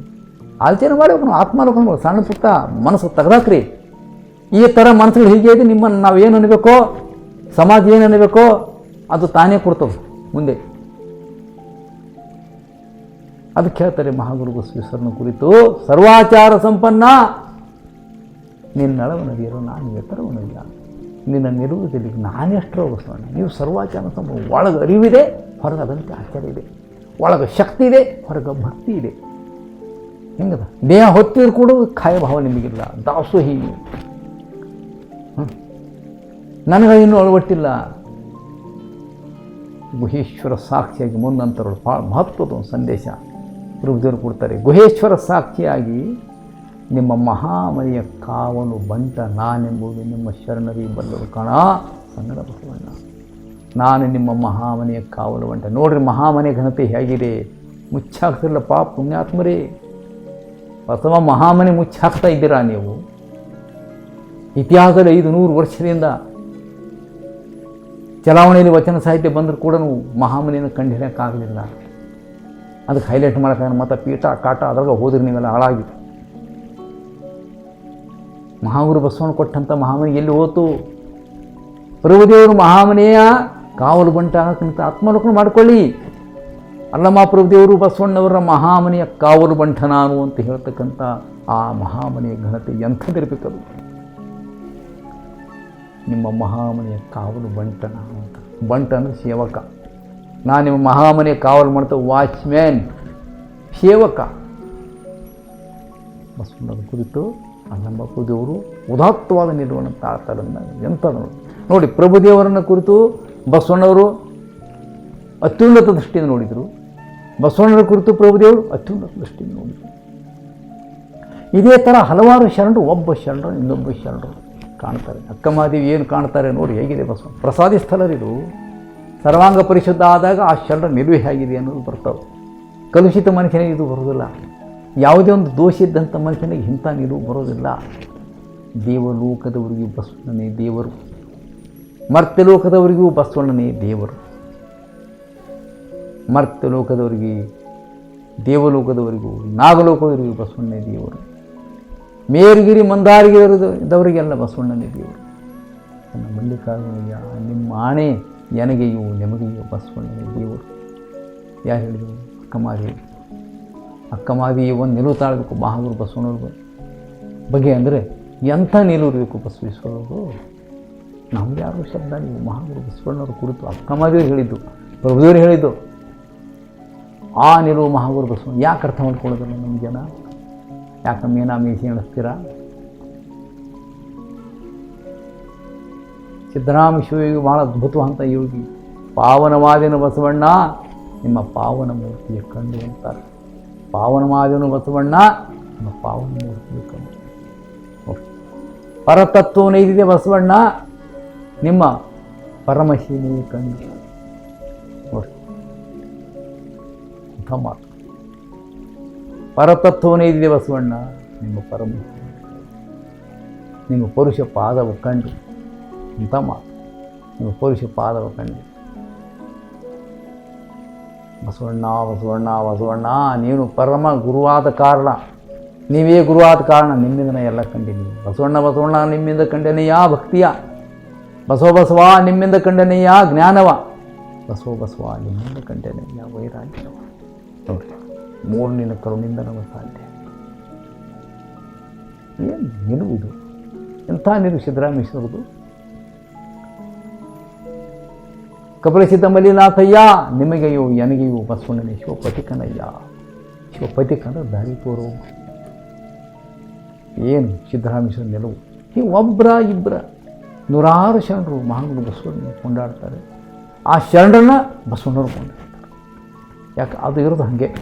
ಆಲೋಚನೆ ಮಾಡಿ ನಾವು ಆತ್ಮಾಲೋಕನ ಸಣ್ಣ ಸುತ್ತ ಮನಸ್ಸು ತಗದಾಕ್ರಿ. ಈ ಥರ ಮನಸ್ಸುಗಳು ಹೀಗೆ ಇದೆ, ನಿಮ್ಮನ್ನು ನಾವು ಏನು ಅನ್ಬೇಕೋ? ಸಮಾಜ ಏನು ಅನ್ಬೇಕೋ? ಅದು ತಾನೇ ಕೊಡ್ತದೆ ಮುಂದೆ. ಅದಕ್ಕೆ ಹೇಳ್ತಾರೆ ಮಹಾಗುರು ಬಸವೇಶ್ವರನ ಕುರಿತು, ಸರ್ವಾಚಾರ ಸಂಪನ್ನ ನಿನ್ನಳವನದಿಯರು, ನಾನು ಎತ್ತರವನಿಲ್ಲ ನಿನ್ನ ನಿರುವುದಲ್ಲಿ ನಾನೆಷ್ಟರೋ ಬಸವಣ್ಣ ನೀವು ಸರ್ವಾಚಾರ ಸಂಭವ ಒಳಗೆ ಅರಿವಿದೆ, ಹೊರಗೆ ಅದಂತೆ ಆಚಾರ ಇದೆ. ಒಳಗೆ ಶಕ್ತಿ ಇದೆ, ಹೊರಗೆ ಭಕ್ತಿ ಇದೆ. ಹೆಂಗದ? ದೇಹ ಹೊತ್ತಿದ್ರು ಕೂಡ ಖಾಯ ಭಾವ ನಿಮಗಿಲ್ಲ. ದಾಸೋಹಿ. ಹೀಗೆ ನನಗೆ ಇನ್ನೂ ಅಳವಟ್ಟಿಲ್ಲ. ಗುಹೇಶ್ವರ ಸಾಕ್ಷಿಯಾಗಿ ಮುಂದಂತರಳು ಭಾಳ ಮಹತ್ವದ ಒಂದು ಸಂದೇಶ. ಪ್ರಭುದೇವರು ಕೊಡ್ತಾರೆ. ಗುಹೇಶ್ವರ ಸಾಕ್ಷಿಯಾಗಿ ನಿಮ್ಮ ಮಹಾಮನೆಯ ಕಾವಲು ಬಂಟ ನಾನೆಂಬುದು ನಿಮ್ಮ ಶರಣರಿ ಬಂದರು ಕಣ. ಕನ್ನಡ ಬಸವಣ್ಣ ನಾನು ನಿಮ್ಮ ಮಹಾಮನೆಯ ಕಾವಲು ಬಂಟ ನೋಡ್ರಿ ಮಹಾಮನೆ ಘನತೆ ಹೇಗಿದೆ. ಮುಚ್ಚಾಕ್ತಿರಲ್ಲಪ್ಪ ಪುಣ್ಯಾತ್ಮರೇ. ಪ್ರಥಮ ಮಹಾಮನೆ ಮುಚ್ಚಾಕ್ತಾ ಇದ್ದೀರಾ ನೀವು? ಇತಿಹಾಸದಲ್ಲಿ ಐದು ನೂರು ವರ್ಷದಿಂದ ಚಲಾವಣೆಯಲ್ಲಿ ವಚನ ಸಾಹಿತ್ಯ ಬಂದರೂ ಕೂಡ ಮಹಾಮನಿಯನ್ನು ಕಂಡುಹಿಡಿಯೋಕ್ಕಾಗಲಿಲ್ಲ ಅದಕ್ಕೆ ಹೈಲೈಟ್ ಮಾಡೋಕ್ಕಾಗ ಮತ್ತು ಪೀಠ, ಕಾಟ, ಅದ್ರಾಗ ಹೋದ್ರೆ ನೀವೆಲ್ಲ ಹಾಳಾಗಿ ಮಹಾಗುರು ಬಸವಣ್ಣ ಕೊಟ್ಟಂಥ ಮಹಾಮನಿ ಎಲ್ಲಿ ಹೋತು? ಪ್ರಭುದೇವರು ಮಹಾಮನೆಯ ಕಾವಲು ಬಂಟ ಅನ್ನೋಕ್ಕಿಂತ ಆತ್ಮಲೋಕನ ಮಾಡಿಕೊಳ್ಳಿ. ಅಲ್ಲಮ್ಮ ಪ್ರಭುದೇವರು ಬಸವಣ್ಣವರ ಮಹಾಮನೆಯ ಕಾವಲು ಬಂಟ ನಾನು ಅಂತ ಹೇಳ್ತಕ್ಕಂಥ ಆ ಮಹಾಮನೆಯ ಘನತೆ ಎಂಥದಿರಬೇಕದು ನಿಮ್ಮ ಮಹಾಮನೆಯ ಕಾವಲು ಬಂಟ ನಾನು ಅಂತ. ಬಂಟ ಅಂದರೆ ಸೇವಕ. ನಾನು ನಿಮ್ಮ ಮಹಾಮನೆಯ ಕಾವಲು ಮಾಡ್ತಾ ವಾಚ್ಮ್ಯಾನ್. ಸೇವಕ. ಬಸವಣ್ಣನ ಕುರಿತು ಅಲ್ಲಮ್ಮ ಪ್ರಭುದೇವರು ಉದಾತ್ತವಾದ ನಿಲುವನ್ನು ಆತರನ್ನು ಎಂಥ ನೋಡಿ. ನೋಡಿ ಪ್ರಭುದೇವರನ್ನ ಕುರಿತು ಬಸವಣ್ಣವರು ಅತ್ಯುನ್ನತ ದೃಷ್ಟಿಯಿಂದ ನೋಡಿದರು. ಬಸವಣ್ಣರ ಕುರಿತು ಪ್ರಭುದೇವರು ಅತ್ಯುನ್ನತ ದೃಷ್ಟಿಯಿಂದ ನೋಡಿದರು. ಇದೇ ಥರ ಹಲವಾರು ಶರಣರು, ಒಬ್ಬ ಶರಣರು, ಇನ್ನೊಬ್ಬ ಶರಣರು ಕಾಣ್ತಾರೆ. ಅಕ್ಕಮಹಾದೇವಿ ಏನು ಕಾಣ್ತಾರೆ ನೋಡಿ, ಹೇಗಿದೆ ಬಸವ? ಪ್ರಸಾದಿ ಸ್ಥಳರಿದು ಸರ್ವಾಂಗ ಪರಿಶುದ್ಧ ಆದಾಗ ಆ ಶರಣರ ನಿಲುವೆ ಹೇಗಿದೆ ಅನ್ನೋದು ಬರ್ತವೆ. ಕಲುಷಿತ ಮನುಷ್ಯನಿಗೆ ಇದು ಬರೋದಿಲ್ಲ ಯಾವುದೇ ಒಂದು ದೋಷ ಇದ್ದಂಥ ಮನುಷ್ಯನಿಗೆ ಇಂಥ ನಿಲುವು ಬರೋದಿಲ್ಲ. ದೇವಲೋಕದವರಿಗೂ ಬಸವಣ್ಣನೇ ದೇವರು. ಮರ್ತ್ಯಲೋಕದವರಿಗೂ ಬಸವಣ್ಣನೇ ದೇವರು. ಮರ್ತ್ಯಲೋಕದವರಿಗೆ ದೇವಲೋಕದವರಿಗೂ, ನಾಗಲೋಕದವರಿಗೂ ಬಸವಣ್ಣನೇ ದೇವರು. ಮೇರುಗಿರಿ ಮಂದಾರಗಿರಿದವರಿಗೆಲ್ಲ ಬಸವಣ್ಣನೇ ದೇವರು. ನನ್ನ ಮಲ್ಲಿಕಾರ್ಜುನಯ್ಯ, ನಿಮ್ಮ ಆಣೆ ನನಗೆಯೂ ನಿಮಗೆಯೂ ಬಸವಣ್ಣನೇ ದೇವರು. ಯಾರು ಹೇಳಿದರು ಅಕ್ಕಮಾರಿ ಅಕ್ಕಮಾದಿ ಒಂದು ನಿಲುವು ತಾಳ್ಬೇಕು ಮಹಾಗುರು ಬಸವಣ್ಣವ್ರ ಬಗ್ಗೆ ಅಂದರೆ, ಎಂಥ ನಿಲುವು ಇರಬೇಕು ಬಸವೇಶ್ವರರು ನಮ್ಗೆ ಯಾರು ಶಬ್ದ ನೀವು ಮಹಾಗುರು ಬಸವಣ್ಣವ್ರ ಕುರಿತು ಅಕ್ಕಮಾದಿಯವ್ರು ಹೇಳಿದ್ದು, ಪ್ರಭುದೇವರು ಹೇಳಿದ್ದು. ಆ ನಿಲುವು ಮಹಾಗುರು ಬಸವಣ್ಣ, ಯಾಕೆ ಅರ್ಥ ಮಾಡ್ಕೊಳ್ಳೋದಿಲ್ಲ ನಮ್ಮ ಜನ? ಯಾಕೆ ಮೇನಾ ಮೀಸಿ ಎಣಿಸ್ತೀರಾ ಸಿದ್ದರಾಮ ಶಿವಯೋಗಿ ಭಾಳ ಅದ್ಭುತವಂತ ಯೋಗಿ. ಪಾವನವಾದಿನ ಬಸವಣ್ಣ, ನಿಮ್ಮ ಪಾವನ ಮೂರ್ತಿಯ ಕಂಡು ಅಂತಾರೆ ಪಾವನವಾದಿನ ಬಸವಣ್ಣ ನಿಮ್ಮ ಪಾವನ ನೋಡಿ. ಪರತತ್ವನೈದಿದೆ ಬಸವಣ್ಣ ನಿಮ್ಮ ಪರಮಶೀಲಿ ಕಂಡು ನೋಡಿ ಮಾತು. ಪರತತ್ವನೈದಿದೆ ಬಸವಣ್ಣ ನಿಮ್ಮ ಪರಮ ನಿಮ್ಮ ಪುರುಷ ಪಾದವು ಕಂಡು ಇಂಥ ಮಾತು. ನಿಮ್ಮ ಪುರುಷ ಪಾದವು ಕಂಡು ಬಸವಣ್ಣ ಬಸವಣ್ಣ ಬಸವಣ್ಣ ನೀನು ಪರಮ ಗುರುವಾದ ಕಾರಣ. ನೀವೇ ಗುರುವಾದ ಕಾರಣ ನಿಮ್ಮಿಂದನೇ ಎಲ್ಲ ಕಂಡಿನಿ. ಬಸವಣ್ಣ ಬಸವಣ್ಣ ನಿಮ್ಮಿಂದ ಕಂಡನೆಯ ಭಕ್ತಿಯ. ಬಸವ ಬಸವ, ನಿಮ್ಮಿಂದ ಕಂಡನೆಯ ಜ್ಞಾನವ. ಬಸವ ಬಸವ, ನಿಮ್ಮಿಂದ ಕಂಡನೆಯ ವೈರಾಗ್ಯವ. ನೋಡಿ ಮೂರು ನಿನ್ನ ಕರುಣಿಂದ ನಮಗೆ ಸಾಧ್ಯ ಏನು ನಿಲುವುದು? ಎಂಥ ನಿಲುವು ಸಿದ್ದರಾಮೇಶ್ವರದು ಕಪಿಲಸಿದ್ಧ ಮಲ್ಲಿನಾಥಯ್ಯ ನಿಮಗೆಯೋ ನನಗೆಯೋ ಬಸವಣ್ಣನ ಶಿವಪತಿಕನಯ್ಯ. ಶಿವಪತಿ ಕಂಡ ದಾರಿ ತೋರು. ಏನು ಸಿದ್ದರಾಮೇಶ್ವರ ನೆಲವು? ಈ ಒಬ್ಬರ ಇಬ್ಬರ ನೂರಾರು ಶರಣರು ಮಹಾನ್ ಬಸವಣ್ಣ ಕೊಂಡಾಡ್ತಾರೆ. ಆ ಶರಣರನ್ನ ಬಸವಣ್ಣರು ಕೊಂಡಾಡ್ತಾರೆ. ಯಾಕೆ? ಅದು ಇರೋದು ಹಾಗೆ.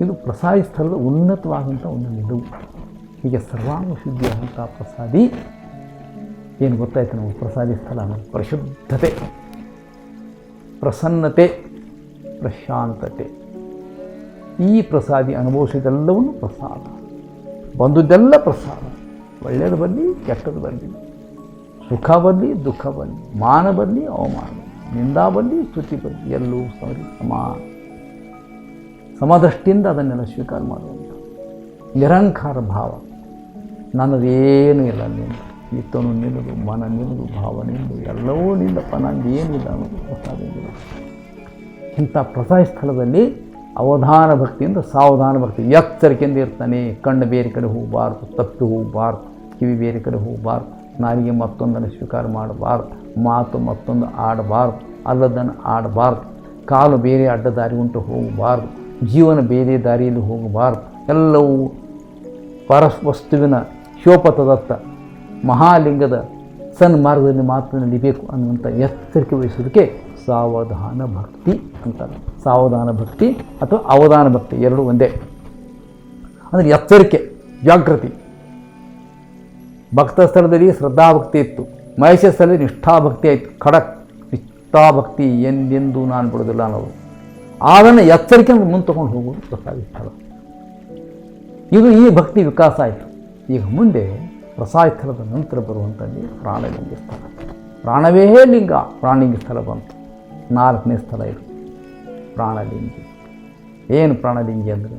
ಇದು ಪ್ರಸಾದಿ ಸ್ಥಳದ ಉನ್ನತವಾದಂಥ ಒಂದು ನಿಲುವು. ಹೀಗೆ ಸರ್ವಾಂಗ ಶುದ್ಧಿಯಾದಂಥ ಪ್ರಸಾದಿ. ಏನು ಗೊತ್ತಾಯ್ತು ನಾವು ಪ್ರಸಾದಿ ಸ್ಥಳ ಪರಿಶುದ್ಧತೆ. ಪ್ರಸನ್ನತೆ, ಪ್ರಶಾಂತತೆ. ಈ ಪ್ರಸಾದಿ ಅನುಭವಿಸಿದೆಲ್ಲವನ್ನು ಪ್ರಸಾದ. ಬಂದುದೆಲ್ಲ ಪ್ರಸಾದ. ಒಳ್ಳೆಯದು ಬರಲಿ ಕೆಟ್ಟದ್ದು ಬರಲಿ ಸುಖ ಬರಲಿ ದುಃಖ ಬರಲಿ ಮಾನ ಬರಲಿ ಅವಮಾನ ನಿಂದ ಬರಲಿ ಸ್ತುತಿ ಬರಲಿ ಎಲ್ಲೂ ಸರಿ ಸಮ ಸಮದೃಷ್ಟಿಯಿಂದ ಅದನ್ನೆಲ್ಲ ಸ್ವೀಕಾರ ಮಾಡುವಂಥ ನಿರಂಕಾರ ಭಾವ. ನನ್ನದೇನೂ ಇಲ್ಲ ನಿಂದು. ಇತ್ತನು ನಿಲ್ಲದು ಮನ ನಿಲ್ಲದು ಭಾವ ನಿಂದು ಎಲ್ಲವೂ ನಿಲ್ಲಪ್ಪ. ನಂದು ಏನಿಲ್ಲ ಅನ್ನೋದು. ಇಂಥ ಪ್ರಸಾದ ಸ್ಥಳದಲ್ಲಿ ಅವಧಾನ ಭಕ್ತಿಯಿಂದ ಸಾವಧಾನ ಭಕ್ತಿ. ಎಚ್ಚರಿಕೆಯಿಂದ ಇರ್ತಾನೆ. ಕಣ್ಣು ಬೇರೆ ಕಡೆ ಹೋಗಬಾರ್ದು, ತಪ್ಪಿ ಹೋಗಬಾರ್ದು, ಕಿವಿ ಬೇರೆ ಕಡೆ ಹೋಗಬಾರ್ದು, ನಾಲಿಗೆ ಮತ್ತೊಂದನ್ನು ಸ್ವೀಕಾರ ಮಾಡಬಾರ್ದು, ಮಾತು ಮತ್ತೊಂದು ಆಡಬಾರ್ದು, ಅಲ್ಲದನ್ನು ಆಡಬಾರ್ದು, ಕಾಲು ಬೇರೆ ಅಡ್ಡ ದಾರಿ ಉಂಟು ಹೋಗಬಾರ್ದು, ಜೀವನ ಬೇರೆ ದಾರಿಯಲ್ಲಿ ಹೋಗಬಾರ್ದು, ಎಲ್ಲವೂ ಪರವಸ್ತುವಿನ ಶಿವಪಥದತ್ತ ಮಹಾಲಿಂಗದ ಸನ್ಮಾರ್ಗದಲ್ಲಿ ಮಾತ್ರ ನಡಿಬೇಕು ಅನ್ನುವಂಥ ಎಚ್ಚರಿಕೆ ವಹಿಸೋದಕ್ಕೆ ಸಾವಧಾನ ಭಕ್ತಿ ಅಂತಾರೆ. ಸಾವಧಾನ ಭಕ್ತಿ ಅಥವಾ ಅವಧಾನ ಭಕ್ತಿ ಎರಡು ಒಂದೇ. ಅಂದರೆ ಎಚ್ಚರಿಕೆ, ಜಾಗೃತಿ. ಭಕ್ತ ಸ್ಥಳದಲ್ಲಿ ಶ್ರದ್ಧಾಭಕ್ತಿ ಇತ್ತು. ಮಹೇಶ ಸ್ಥಳದಲ್ಲಿ ನಿಷ್ಠಾಭಕ್ತಿ ಆಯಿತು. ಖಡಕ್, ನಿಷ್ಠಾಭಕ್ತಿ ಎಂದೆಂದು ನಾನು ಬಿಡೋದಿಲ್ಲ ಅನ್ನೋದು. ಅದನ್ನು ಎಚ್ಚರಿಕೆ ಮುಂದೆ ತೊಗೊಂಡು ಹೋಗೋದು ಗೊತ್ತಾಗಿತ್ತು ಇದು ಈ ಭಕ್ತಿ ವಿಕಾಸ ಆಯಿತು. ಈಗ ಮುಂದೆ ಪ್ರಸಾದ ನಂತರ ನಂತರ ಬರುವಂಥದ್ದು ಪ್ರಾಣಲಿಂಗ ಸ್ಥಳ ಪ್ರಾಣವೇ ಲಿಂಗ ಪ್ರಾಣಲಿಂಗ ಸ್ಥಳ ಬಂತು. ನಾಲ್ಕನೇ ಸ್ಥಳ ಇದು, ಪ್ರಾಣಲಿಂಗಿ. ಏನು ಪ್ರಾಣಲಿಂಗಿ ಅಂದರೆ?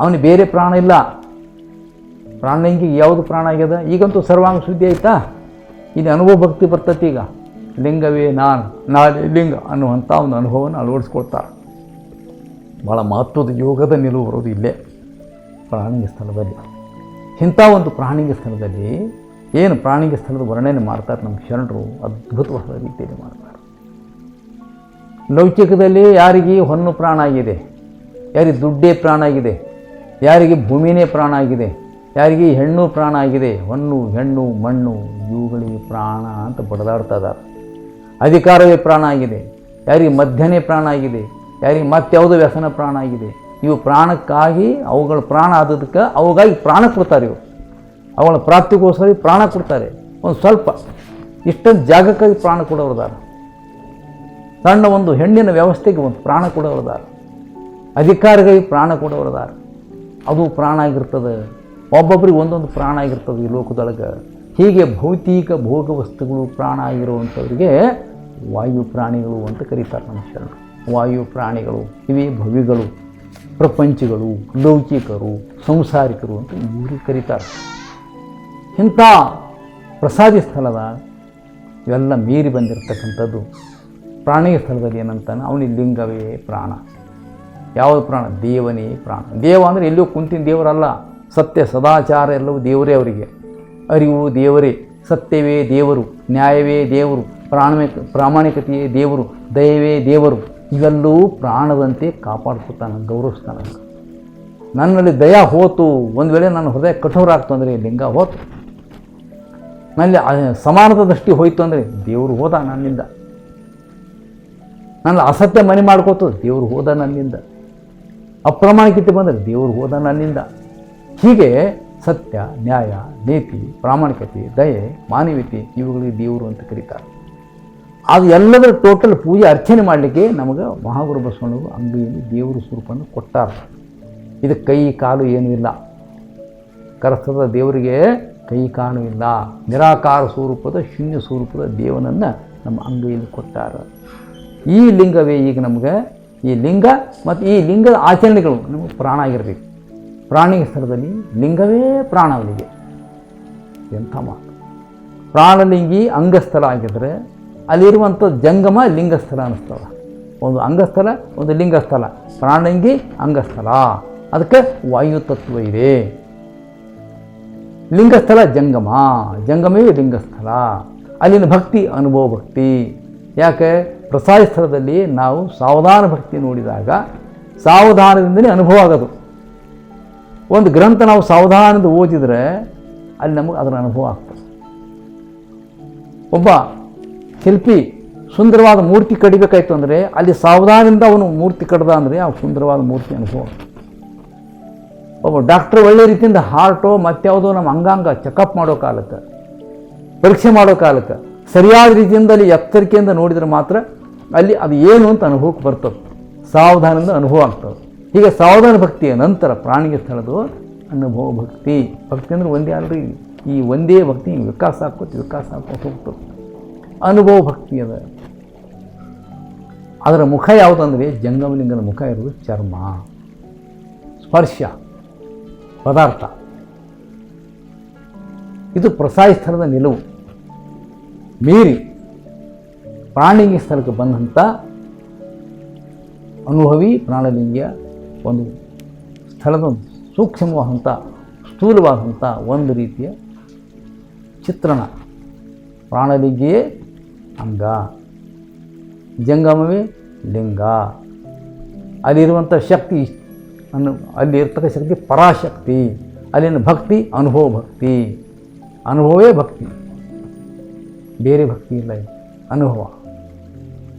ಅವನಿಗೆ ಬೇರೆ ಪ್ರಾಣ ಇಲ್ಲ. ಪ್ರಾಣಲಿಂಗಿ ಯಾವುದು ಪ್ರಾಣ ಆಗ್ಯದ? ಈಗಂತೂ ಸರ್ವಾಂಗ ಸುದ್ದಿ ಆಯ್ತಾ? ಇಲ್ಲಿ ಅನುಭವ ಭಕ್ತಿ ಬರ್ತತಿ ಈಗ. ಲಿಂಗವೇ ನಾನು, ನಾಳೆ ಲಿಂಗ ಅನ್ನುವಂಥ ಒಂದು ಅನುಭವವನ್ನು ಅಳವಡಿಸ್ಕೊಳ್ತಾರೆ. ಭಾಳ ಮಹತ್ವದ ಯೋಗದ ನಿಲುವು ಬರೋದು ಇಲ್ಲೇ ಪ್ರಾಣಿಯ ಸ್ಥಳದಲ್ಲಿ ಇಂಥ ಒಂದು ಪ್ರಾಣಿಗೆ ಸ್ಥಳದಲ್ಲಿ ಏನು ಪ್ರಾಣಿಗೆ ಸ್ಥಳದ ವರ್ಣನೆ ಮಾಡ್ತಾರೆ ನಮ್ಮ ಶರಣರು, ಅದ್ಭುತವಾದ ರೀತಿಯಲ್ಲಿ ಮಾಡ್ತಾರೆ. ಲೌಕಿಕದಲ್ಲಿ ಯಾರಿಗೆ ಹೊನ್ನು ಪ್ರಾಣ ಆಗಿದೆ, ಯಾರಿಗೆ ದುಡ್ಡೇ ಪ್ರಾಣ ಆಗಿದೆ, ಯಾರಿಗೆ ಭೂಮಿನೇ ಪ್ರಾಣ ಆಗಿದೆ, ಯಾರಿಗೆ ಹೆಣ್ಣು ಪ್ರಾಣ ಆಗಿದೆ, ಹೊನ್ನು, ಹೆಣ್ಣು, ಮಣ್ಣು ಇವುಗಳಿಗೆ ಪ್ರಾಣ ಅಂತ ಬಡದಾಡ್ತಾ ಇದ್ದಾರೆ. ಅಧಿಕಾರವೇ ಪ್ರಾಣ ಆಗಿದೆ, ಯಾರಿಗೆ ಮಧ್ಯನೇ ಪ್ರಾಣ ಆಗಿದೆ, ಯಾರಿಗೆ ಮತ್ಯಾವುದೋ ವ್ಯಸನ ಪ್ರಾಣ ಆಗಿದೆ ಇವು ಪ್ರಾಣಕ್ಕಾಗಿ ಅವುಗಳ ಪ್ರಾಣ ಆದದಕ್ಕೆ ಅವುಗಾಗಿ ಪ್ರಾಣ ಕೊಡ್ತಾರೆ ಇವು. ಅವುಗಳ ಪ್ರಾಪ್ತಿಗೋಸ್ಕರ ಪ್ರಾಣ ಕೊಡ್ತಾರೆ. ಒಂದು ಸ್ವಲ್ಪ, ಇಷ್ಟೊಂದು ಜಾಗಕ್ಕಾಗಿ ಪ್ರಾಣ ಕೊಡೋರ್ದಾರ. ಸಣ್ಣ ಒಂದು ಹೆಣ್ಣಿನ ವ್ಯವಸ್ಥೆಗೆ ಒಂದು ಪ್ರಾಣ ಕೊಡೋರ್ದಾರ. ಅಧಿಕಾರಿಗಳಿಗೆ ಪ್ರಾಣ ಕೊಡೋರ್ದಾರ. ಅದು ಪ್ರಾಣ ಆಗಿರ್ತದೆ. ಒಬ್ಬೊಬ್ರಿಗೆ ಒಂದೊಂದು ಪ್ರಾಣ ಆಗಿರ್ತದೆ ಈ ಲೋಕದೊಳಗೆ. ಹೀಗೆ ಭೌತಿಕ ಭೋಗ ವಸ್ತುಗಳು ಪ್ರಾಣ ಆಗಿರುವಂಥವ್ರಿಗೆ ವಾಯು ಪ್ರಾಣಿಗಳು ಅಂತ ಕರೀತಾರೆ ನಮ್ಮ ಶರಣರು. ವಾಯು ಪ್ರಾಣಿಗಳು, ಇವೇ ಭವಿಗಳು. ಪ್ರಪಂಚಿಗಳು, ಲೌಕಿಕರು, ಸಂಸಾರಿಕರು ಅಂತ ಇವ್ರಿಗೆ ಕರೀತಾರೆ. ಇಂಥ ಪ್ರಸಾದಿ ಸ್ಥಳದ ಇವೆಲ್ಲ ಮೀರಿ ಬಂದಿರತಕ್ಕಂಥದ್ದು ಪ್ರಾಣಿಯ ಸ್ಥಳದಲ್ಲಿ ಏನಂತಾನೆ ಅವನಿಗೆ ಲಿಂಗವೇ ಪ್ರಾಣ. ಯಾವುದು ಪ್ರಾಣ? ದೇವನೇ ಪ್ರಾಣ. ದೇವ ಅಂದರೆ ಎಲ್ಲೂ ಕುಂತಿನ ದೇವರಲ್ಲ. ಸತ್ಯ, ಸದಾಚಾರ ಎಲ್ಲವೂ ದೇವರೇ ಅವರಿಗೆ. ಅರಿವು ದೇವರೇ, ಸತ್ಯವೇ ದೇವರು, ನ್ಯಾಯವೇ ದೇವರು ಪ್ರಾಣಿಕ ಪ್ರಾಮಾಣಿಕತೆಯೇ ದೇವರು, ದಯವೇ ದೇವರು. ಇವೆಲ್ಲವೂ ಪ್ರಾಣದಂತೆ ಕಾಪಾಡ್ಕೊತಾನೆ ಗೌರವಿಸ್ತಾನೆ. ನನ್ನಲ್ಲಿ ದಯ ಹೋತು, ಒಂದು ವೇಳೆ ನನ್ನ ಹೃದಯ ಕಠೋರ ಆಗ್ತು ಅಂದರೆ ಲಿಂಗ ಹೋತು. ನನ್ನಲ್ಲಿ ಸಮಾನದ ದೃಷ್ಟಿ ಹೋಯ್ತು ಅಂದರೆ ದೇವರು ಹೋದ ನನ್ನಿಂದ. ನನ್ನ ಅಸತ್ಯ ಮನೆ ಮಾಡ್ಕೋತು, ದೇವರು ಹೋದ ನನ್ನಿಂದ. ಅಪ್ರಾಮಾಣಿಕತೆ ಬಂದರೆ ದೇವರು ಹೋದ ನನ್ನಿಂದ. ಹೀಗೆ ಸತ್ಯ, ನ್ಯಾಯ, ನೀತಿ, ಪ್ರಾಮಾಣಿಕತೆ, ದಯೆ, ಮಾನವೀಯತೆ, ಇವುಗಳಿಗೆ ದೇವರು ಅಂತ ಕರೀತಾರೆ. ಅದು ಎಲ್ಲದರ ಟೋಟಲ್ ಪೂಜೆ ಅರ್ಚನೆ ಮಾಡಲಿಕ್ಕೆ ನಮಗೆ ಮಹಾಗುರು ಬಸವಣ್ಣವರು ಅಂಗಡಿಯಲ್ಲಿ ದೇವರ ಸ್ವರೂಪವನ್ನು ಕೊಟ್ಟಾರ. ಇದಕ್ಕೆ ಕೈ ಕಾಲು ಏನೂ ಇಲ್ಲ. ಕರಸ್ಥದ ದೇವರಿಗೆ ಕೈ ಕಾಣು ಇಲ್ಲ. ನಿರಾಕಾರ ಸ್ವರೂಪದ, ಶೂನ್ಯ ಸ್ವರೂಪದ ದೇವನನ್ನು ನಮ್ಮ ಅಂಗೈಯಲ್ಲಿ ಕೊಟ್ಟಾರ. ಈ ಲಿಂಗವೇ ಈಗ ನಮಗೆ ಈ ಲಿಂಗ ಮತ್ತು ಈ ಲಿಂಗದ ಆಚರಣೆಗಳು ನಮಗೆ ಪ್ರಾಣ ಆಗಿರಬೇಕು. ಪ್ರಾಣಿಯ ಸ್ಥಳದಲ್ಲಿ ಲಿಂಗವೇ ಪ್ರಾಣ ಅವನಿಗೆ ಎಂಥ ಮಾತು. ಪ್ರಾಣಲಿಂಗಿ ಅಂಗಸ್ಥಳ ಆಗಿದ್ದರೆ ಅಲ್ಲಿರುವಂಥ ಜಂಗಮ ಲಿಂಗಸ್ಥಳ ಅನ್ನಿಸ್ತದ. ಒಂದು ಅಂಗಸ್ಥಳ, ಒಂದು ಲಿಂಗಸ್ಥಳ. ಪ್ರಾಣಂಗಿ ಅಂಗಸ್ಥಳ. ಅದಕ್ಕೆ ವಾಯು ತತ್ವ ಇದೆ. ಲಿಂಗಸ್ಥಳ, ಜಂಗಮ. ಜಂಗಮವೇ ಲಿಂಗಸ್ಥಳ. ಅಲ್ಲಿನ ಭಕ್ತಿ, ಅನುಭವ ಭಕ್ತಿ. ಯಾಕೆ? ಪ್ರಸಾದ ಸ್ಥಳದಲ್ಲಿ ನಾವು ಸಾವಧಾನ ಭಕ್ತಿ ನೋಡಿದಾಗ ಸಾವಧಾನದಿಂದಲೇ ಅನುಭವ ಆಗೋದು. ಒಂದು ಗ್ರಂಥ ನಾವು ಸಾವಧಾನದ ಓದಿದರೆ ಅಲ್ಲಿ ನಮಗೆ ಅದರ ಅನುಭವ ಆಗ್ತದೆ. ಒಬ್ಬ ಶಿಲ್ಪಿ ಸುಂದರವಾದ ಮೂರ್ತಿ ಕಡಿಬೇಕಾಯ್ತು ಅಂದರೆ ಅಲ್ಲಿ ಸಾವಧಾನದಿಂದ ಅವನು ಮೂರ್ತಿ ಕಡ್ದ ಅಂದರೆ ಆ ಸುಂದರವಾದ ಮೂರ್ತಿ ಅನುಭವ. ಒಬ್ಬ ಡಾಕ್ಟ್ರ್ ಒಳ್ಳೆ ರೀತಿಯಿಂದ ಹಾರ್ಟು ಮತ್ಯಾವುದೋ ನಮ್ಮ ಅಂಗಾಂಗ ಚೆಕಪ್ ಮಾಡೋ ಕಾಲಕ್ಕೆ, ಪರೀಕ್ಷೆ ಮಾಡೋ ಕಾಲಕ್ಕೆ, ಸರಿಯಾದ ರೀತಿಯಿಂದ ಅಲ್ಲಿ ಎಚ್ಚರಿಕೆಯಿಂದ ನೋಡಿದರೆ ಮಾತ್ರ ಅಲ್ಲಿ ಅದು ಏನು ಅಂತ ಅನುಭವಕ್ಕೆ ಬರ್ತದೆ. ಸಾವಧಾನದಿಂದ ಅನುಭವ ಆಗ್ತದೆ. ಹೀಗೆ ಸಾವಧಾನ ಭಕ್ತಿಯ ನಂತರ ಪ್ರಾಣಿಗೆ ಸ್ಥಳದು ಅನುಭವ ಭಕ್ತಿ. ಭಕ್ತಿ ಅಂದ್ರೆ ಒಂದೇ ಅಲ್ರಿ. ಈ ಒಂದೇ ಭಕ್ತಿ ವಿಕಾಸ ಆಗ್ಕೋತಿ, ವಿಕಾಸ ಆಕೋತ ಹೋಗ್ತದೆ. ಅನುಭವ ಭಕ್ತಿ ಅದ. ಅದರ ಮುಖ ಯಾವುದಂದರೆ ಜಂಗಮಲಿಂಗನ ಮುಖ ಇರೋದು ಚರ್ಮ. ಸ್ಪರ್ಶ, ಪದಾರ್ಥ. ಇದು ಪ್ರಸಾಯ ಸ್ಥಳದ ನಿಲುವು. ಮೀರಿ ಪ್ರಾಣಿಗೆ ಸ್ಥಳಕ್ಕೆ ಬಂದಂಥ ಅನುಭವಿ ಪ್ರಾಣಲಿಂಗಿಯ ಒಂದು ಸ್ಥಳದ ಸೂಕ್ಷ್ಮವಾದಂಥ ಸ್ಥೂಲವಾದಂಥ ಒಂದು ರೀತಿಯ ಚಿತ್ರಣ. ಪ್ರಾಣಲಿಂಗಿಯೇ ಅಂಗ. ಜಂಗಮವೇ ಲಿಂಗ. ಅಲ್ಲಿರುವಂಥ ಶಕ್ತಿ ಅನ್ನು ಅಲ್ಲಿ ಇರ್ತಕ್ಕ ಶಕ್ತಿ ಪರಾಶಕ್ತಿ. ಅಲ್ಲಿನ ಭಕ್ತಿ ಅನುಭವ ಭಕ್ತಿ. ಅನುಭವವೇ ಭಕ್ತಿ. ಬೇರೆ ಭಕ್ತಿ ಇಲ್ಲ ಅನುಭವ.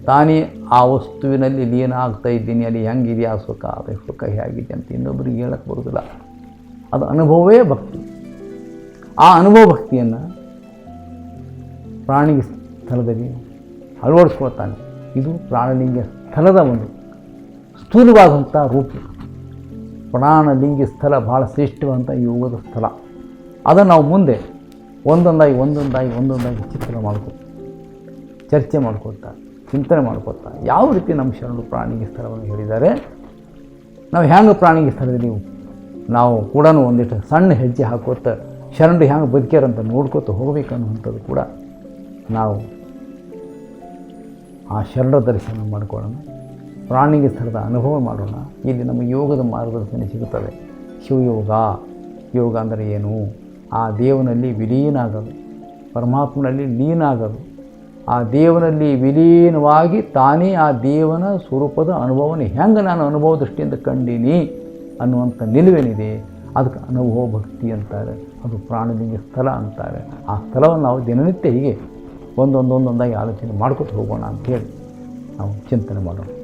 ತಾನೇ ಆ ವಸ್ತುವಿನಲ್ಲಿ ಲೀನ ಆಗ್ತಾ ಇದ್ದೀನಿ. ಅಲ್ಲಿ ಹೆಂಗಿದೆಯಾ ಸುಖ ಅದು ಸುಖ ಹೇಗಿದೆ ಅಂತ ಇನ್ನೊಬ್ಬರಿಗೆ ಹೇಳಕ್ಕೆ ಬರುವುದಿಲ್ಲ ಅದು ಅನುಭವವೇ ಭಕ್ತಿ. ಆ ಅನುಭವ ಭಕ್ತಿಯನ್ನು ಪ್ರಾಣಿ ಸ್ಥಳದಲ್ಲಿ ಅಳವಡಿಸ್ಕೊಳ್ತಾನೆ. ಇದು ಪ್ರಾಣಲಿಂಗ ಸ್ಥಳದ ಒಂದು ಸ್ಥೂಲವಾದಂಥ ರೂಪ. ಪ್ರಾಣಲಿಂಗ ಸ್ಥಳ ಭಾಳ ಶ್ರೇಷ್ಠವಾದಂಥ ಯೋಗದ ಸ್ಥಳ. ಅದನ್ನು ನಾವು ಮುಂದೆ ಒಂದೊಂದಾಗಿ ಒಂದೊಂದಾಗಿ ಒಂದೊಂದಾಗಿ ಚಿತ್ರ ಮಾಡ್ಕೊ ಚರ್ಚೆ ಮಾಡ್ಕೊತಾ ಚಿಂತನೆ ಮಾಡ್ಕೊತಾ ಯಾವ ರೀತಿ ನಮ್ಮ ಶರಣರು ಪ್ರಾಣಿಗೆ ಸ್ಥಳವನ್ನು ಹೇಳಿದ್ದಾರೆ. ನಾವು ಹ್ಯಾಂಗೆ ಪ್ರಾಣಿಗೆ ಸ್ಥಳದಲ್ಲಿ ನಾವು ಕೂಡ ಒಂದಿಷ್ಟು ಸಣ್ಣ ಹೆಜ್ಜೆ ಹಾಕೋತ ಶರಣರು ಹ್ಯಾಂಗೆ ಬದುಕ್ಯಾರಂತ ನೋಡ್ಕೋತ ಹೋಗಬೇಕನ್ನುವಂಥದ್ದು ಕೂಡ ನಾವು ಆ ಶರಣ ದರ್ಶನ ಮಾಡಿಕೊಳ್ಳೋಣ. ಪ್ರಾಣಿಗೆ ಸ್ಥಳದ ಅನುಭವ ಮಾಡೋಣ. ಇಲ್ಲಿ ನಮ್ಮ ಯೋಗದ ಮಾರ್ಗದರ್ಶನ ಸಿಗುತ್ತದೆ. ಶಿವಯೋಗ. ಯೋಗ ಅಂದರೆ ಏನು? ಆ ದೇವನಲ್ಲಿ ವಿಲೀನ ಆಗೋದು ಪರಮಾತ್ಮನಲ್ಲಿ ಲೀನ ಆಗೋದು ಆ ದೇವನಲ್ಲಿ ವಿಲೀನವಾಗಿ ತಾನೇ ಆ ದೇವನ ಸ್ವರೂಪದ ಅನುಭವನ. ಹೆಂಗೆ ನಾನು ಅನುಭವ ದೃಷ್ಟಿಯಿಂದ ಕಂಡೀನಿ ಅನ್ನುವಂಥ ನಿಲುವೇನಿದೆ. ಅದಕ್ಕೆ ಅನುಭವ ಭಕ್ತಿ ಅಂತಾರೆ. ಅದು ಪ್ರಾಣಲಿಂಗ ಸ್ಥಳ ಅಂತಾರೆ. ಆ ಸ್ಥಳವನ್ನು ನಾವು ದಿನನಿತ್ಯ ಹೀಗೆ ಒಂದೊಂದೊಂದೊಂದಾಗಿ ಆಲೋಚನೆ ಮಾಡ್ಕೊತ ಹೋಗೋಣ ಅಂಥೇಳಿ ನಾವು ಚಿಂತನೆ ಮಾಡೋಣ.